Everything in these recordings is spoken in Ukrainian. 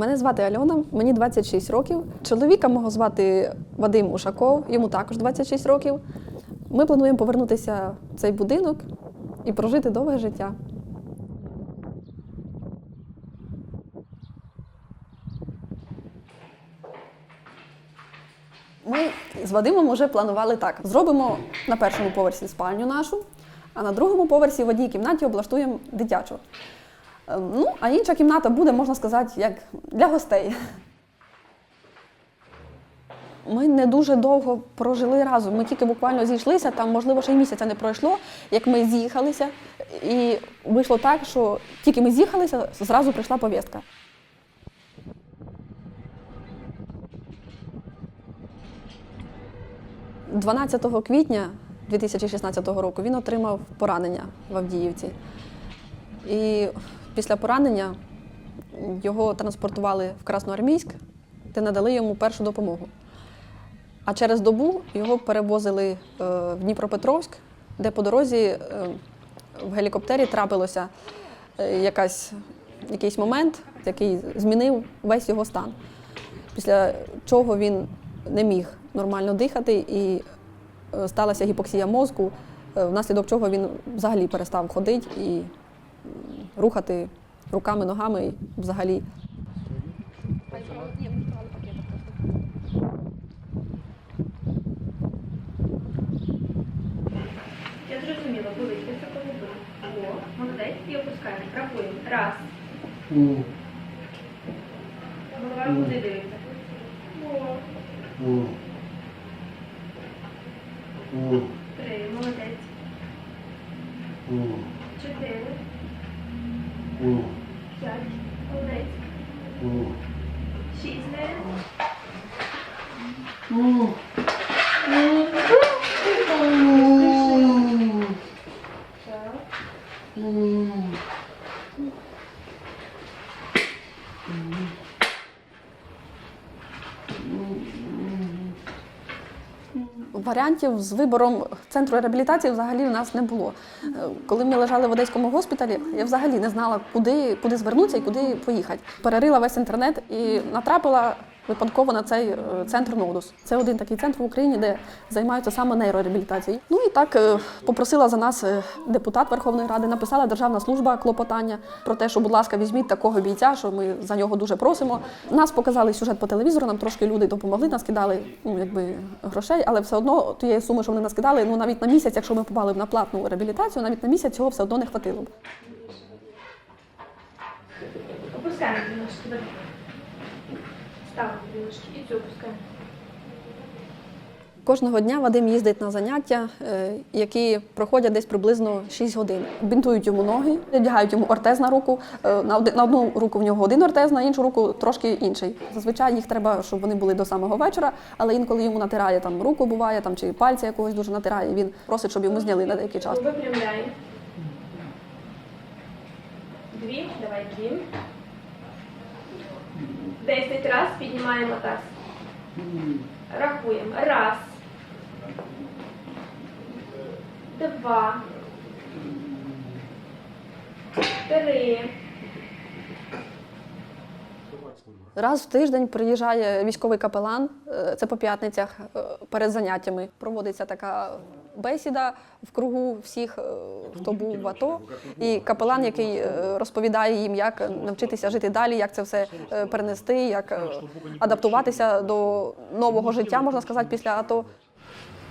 Мене звати Альона, мені 26 років. Чоловіка мого звати Вадим Ушаков, йому також 26 років. Ми плануємо повернутися в цей будинок і прожити довге життя. Ми з Вадимом вже планували так: зробимо на першому поверсі спальню нашу, а на другому поверсі в одній кімнаті облаштуємо дитячу. Е, Ну, а інша кімната буде, можна сказати, як для гостей. Ми не дуже довго прожили разом. Ми тільки буквально зійшлися, там, можливо, ще й місяця не пройшло, як ми з'їхалися. І вийшло так, що тільки ми з'їхалися, зразу прийшла повістка. – 12 квітня 2016 року він отримав поранення в Авдіївці. І після поранення його транспортували в Красноармійськ, де надали йому першу допомогу. А через добу його перевозили е, в Дніпропетровськ, де по дорозі е, в гелікоптері трапилося е, якась, якийсь момент, який змінив весь його стан. Після чого він не міг нормально дихати і сталася гіпоксія мозку, внаслідок чого він взагалі перестав ходити і рухати руками, ногами і взагалі. Я зрозуміла, були високо губи. О, молодець, і опускаємо. Рахуємо. Раз. Голова куди дивиться? О, три. Молодець. Чотири. П'ять. Молодець. Шість. Не. Так. Варіантів з вибором центру реабілітації взагалі у нас не було. Е, Коли ми лежали в одеському госпіталі, я взагалі не знала, куди, куди звернутися і куди поїхати. Перерила весь інтернет і натрапила випадково на цей е, центр Нодус. Це один такий центр в Україні, де займаються саме нейрореабілітацією. Ну і так е, попросила за нас е, депутат Верховної Ради, написала Державна служба клопотання про те, що, будь ласка, візьміть такого бійця, що ми за нього дуже просимо. Нас показали сюжет по телевізору, нам трошки люди допомогли, нас кидали ну, якби, грошей, але все одно тієї суми, що вони нас кидали, ну навіть на місяць, якщо ми попали б на платну реабілітацію, навіть на місяць цього все одно не хватило б. Опускаємо. Ставимо і цю опускаємо. Кожного дня Вадим їздить на заняття, е, які проходять десь приблизно 6 годин. Бінтують йому ноги, одягають йому ортез на руку. Е, На на одну руку в нього один ортез, на іншу руку трошки інший. Зазвичай їх треба, щоб вони були до самого вечора, але інколи йому натирає там руку, буває там чи пальці якогось дуже натирає. Він просить, щоб йому зняли на деякий час. Випрямляємо. Дві. Давай дві. Десять раз піднімаємо таз. Рахуємо. Раз. Два. Три. Раз в тиждень приїжджає військовий капелан, е, це по п'ятницях е, перед заняттями. Проводиться така бесіда в кругу всіх, е, хто був в АТО. І капелан, який е, розповідає їм, як навчитися жити далі, як це все е, перенести, як е, адаптуватися до нового життя, можна сказати, після АТО.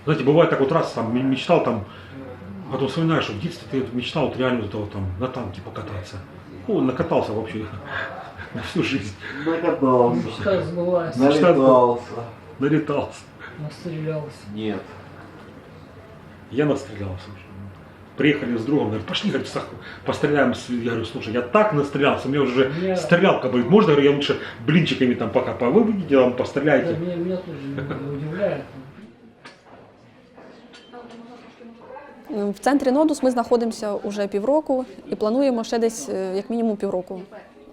Знаете, бывает так вот раз там м- мечтал там, а потом вспоминаешь, что в детстве ты вот мечтал вот реально вот этого там на танке покататься. Ну, накатался вообще на всю жизнь, Накатался. Мечта сбылась, Налетался. налетался. настрелялся. Нет. Я настрелялся. Приехали с другом, говорит, пошли, говорит, в Саху, постреляем. Я говорю, слушай, я так настрелялся, у меня уже Я- стрелялка будет. Можно, говорю, я лучше блинчиками там пока по- вы выйдите, там Да, постреляйте. меня, меня тоже удивляет. В центрі Нодус ми знаходимося уже півроку і плануємо ще десь е, як мінімум півроку.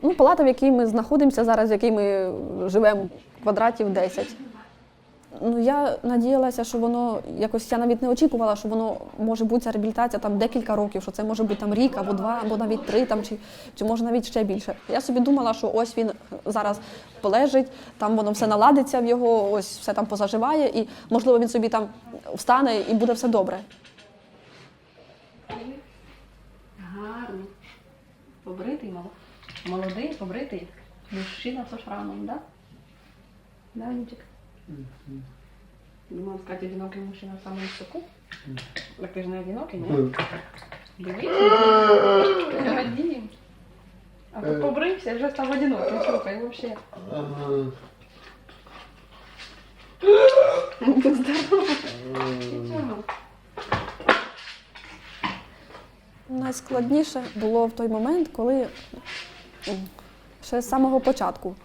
Ну, палата, в якій ми знаходимося зараз, в якій ми живемо, квадратів 10. Ну я надіялася, що воно якось я навіть не очікувала, що воно може бути ця реабілітація там декілька років, що це може бути там рік або два, або навіть три, там чи, чи може навіть ще більше. Я собі думала, що ось він зараз полежить, там воно все наладиться в його, ось все там позаживає, і можливо він собі там встане і буде все добре. Гарно. Побритий. Молодий, побритий. Мужчина со шрамом, да? Да, Нічик? Думала сказати, одинокий мужчина в самому соку. Так ти ж не одинокий, ні? Дивись. А тут побрився вже став одиноким, слухай, вообще. Здорово. Нічого. Найскладніше було в той момент, коли ще з самого початку,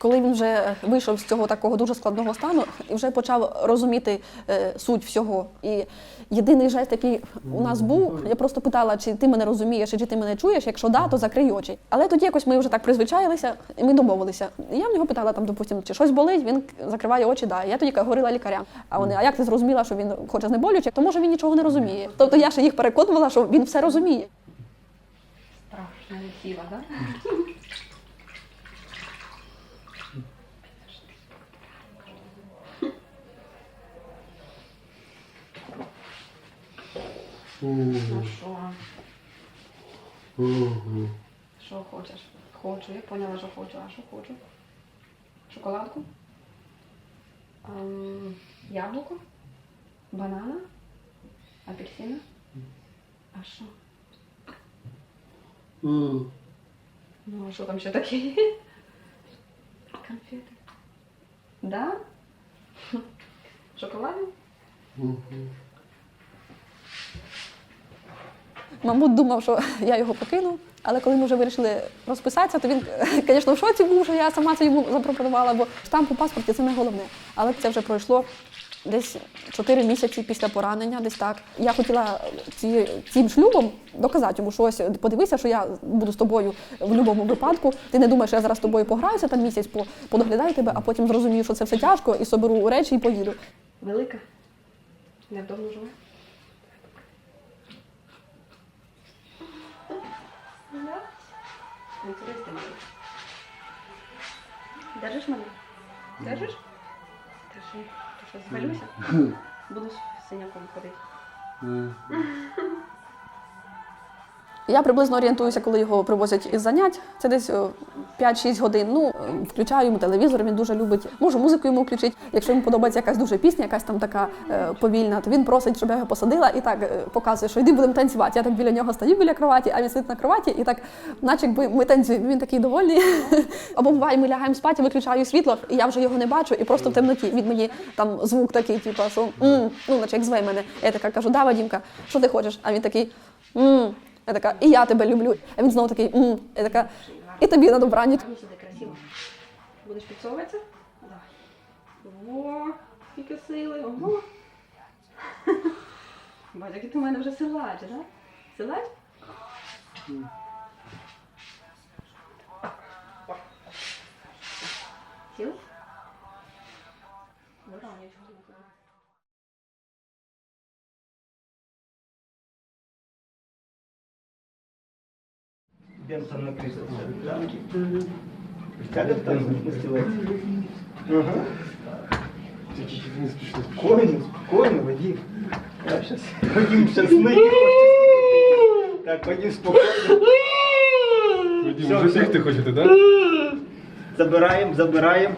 коли він вже вийшов з цього такого дуже складного стану і вже почав розуміти е, суть всього. І єдиний жест, який у нас був, я просто питала, чи ти мене розумієш, чи ти мене чуєш. Якщо да, то закрий очі. Але тоді якось ми вже так призвичаїлися, і ми домовилися. І я в нього питала, там, допустим, чи щось болить, він закриває очі, да. Я тоді говорила лікарям. А вони, а як ти зрозуміла, що він хоче знеболюючи? Тому що він нічого не розуміє. Тобто я ще їх переконувала, що він все розуміє. Страшна сила, да? що? Що хочеш? Хочу, я поняла, що хочу. А що хочу? Шоколадку? Ем, яблуко? Банана? Апельсина? А що? Ну, а що там ще таке є? Конфети. Да? Шоколадні? Мабуть, думав, що я його покину. Але коли ми вже вирішили розписатися, то він, звісно, в шоці був, що я сама це йому запропонувала, бо штамп у паспорті це не головне. Але це вже пройшло десь 4 місяці після поранення, десь так. Я хотіла ці, цим шлюбом доказати йому, що ось подивися, що я буду з тобою в будь-якому випадку. Ти не думаєш, що я зараз з тобою пограюся там місяць, подоглядаю тебе, а потім зрозумію, що це все тяжко, і соберу речі і поїду. Велика? Невдобно живе? Интересно держишь Держиш мене? Держиш? Держи. Ти що, звалюся? Будеш синяком ходити. Я приблизно орієнтуюся, коли його привозять із занять. Це десь е, 5-6 годин. Ну, е, включаю йому телевізор, він дуже любить. Можу музику йому включити. Якщо йому подобається якась дуже пісня, якась там така е, повільна, то він просить, щоб я його посадила і так е, показує, що йди будемо танцювати. Я так біля нього стою біля кроваті, а він сидить на кроваті, і так, наче якби ми танцюємо. Він такий довольний. Або буває, ми лягаємо спати, виключаю світло, і я вже його не бачу, і просто в темноті від мені там звук такий, типу, що ну, наче як зве мене. Я така кажу, да, Вадімка, що ти хочеш? А він такий. Я така, і я тебе люблю. А він знову такий, «м». я така, і тобі на добраніч. Будеш підсовуватися? Во, скільки сили. Ого. Бачиш, який ти в мене вже силач, да? Силач? Сіл? Йдемо там на крісло. Сядемо там. Ага. Спокойно, спокойно, Вадим. Я щас, Вадим щас не Так, Вадим, спокійно. Вадим, вже бігти хочете, так? Забираємо, забираємо.